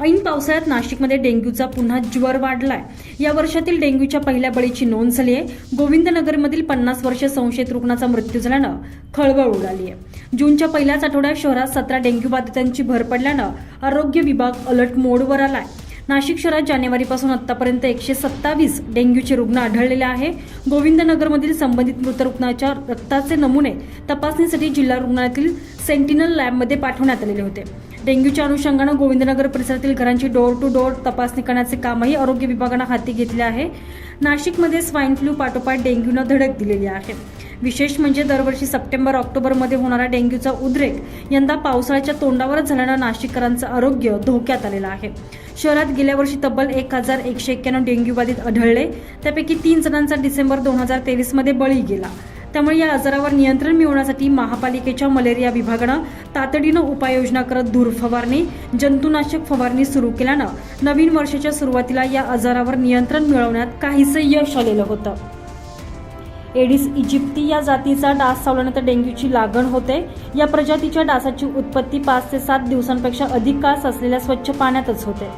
ऐन पावसाळ्यात नाशिकमध्ये डेंग्यूचा पुन्हा ज्वर वाढलाय. या वर्षातील डेंग्यूच्या पहिल्या बळीची नोंद झाली आहे. गोविंदनगरमधील पन्नास वर्ष संशयित रुग्णाचा मृत्यू झाल्यानं खळबळ उडाली आहे. जूनच्या पहिल्याच आठवड्यात शहरात सतरा डेंग्यू बाधितांची भर पडल्यानं आरोग्य विभाग अलर्ट मोडवर आलाय. नाशिक शहरात जानेवारीपासून आतापर्यंत एकशे सत्तावीस डेंग्यूचे रुग्ण आढळलेले आहे. गोविंदनगरमधील संबंधित मृत रुग्णाच्या रक्ताचे नमुने तपासणीसाठी जिल्हा रुग्णालयातील सेंटिनल लॅबमध्ये पाठवण्यात आलेले होते. डेंग्यूच्या अनुषंगानं गोविंदनगर परिसरातील घरांची डोअर टू डोअर तपासणी करण्याचे कामही आरोग्य विभागानं हाती घेतले आहे. नाशिकमध्ये स्वाईन फ्लू पाठोपाठ डेंग्यूनं धडक दिलेली आहे. विशेष म्हणजे दरवर्षी सप्टेंबर ऑक्टोबरमध्ये होणारा डेंग्यूचा उद्रेक यंदा पावसाळ्याच्या तोंडावरच झाल्यानं नाशिककरांचं आरोग्य धोक्यात आलेलं आहे. शहरात गेल्या वर्षी तब्बल एक हजार एकशे एक्क्याण्णव डेंग्यू बाधित आढळले. त्यापैकी तीन जणांचा डिसेंबर दोन हजार तेवीसमध्ये बळी गेला. त्यामुळे या आजारावर नियंत्रण मिळवण्यासाठी महापालिकेच्या मलेरिया विभागानं तातडीनं उपाययोजना करत धूर फवारणी जंतुनाशक फवारणी सुरू केल्यानं नवीन वर्षाच्या सुरुवातीला या आजारावर नियंत्रण मिळवण्यात काहीसं यश आलेलं होतं. एडिस इजिप्ती या जातीचा डास चावल्यानंतर डेंग्यूची लागण होते. या प्रजातीच्या डासाची उत्पत्ती पाच ते सात दिवसांपेक्षा अधिक काळ असलेल्या स्वच्छ पाण्यातच होते.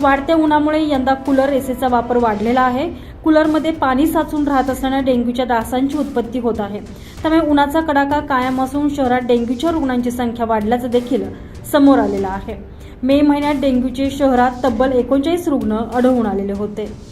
वाढत्या उन्हामुळे यंदा कूलर एसीचा वापर वाढलेला आहे. कूलरमध्ये पाणी साचून राहत असल्यानं डेंग्यूच्या डासांची उत्पत्ती होत आहे. त्यामुळे उन्हाचा कडाका कायम असून शहरात डेंग्यूच्या रुग्णांची संख्या वाढल्याचं देखील समोर आलेलं आहे. मे महिन्यात डेंग्यूचे शहरात तब्बल एकोणचाळीस रुग्ण आढळून आलेले होते.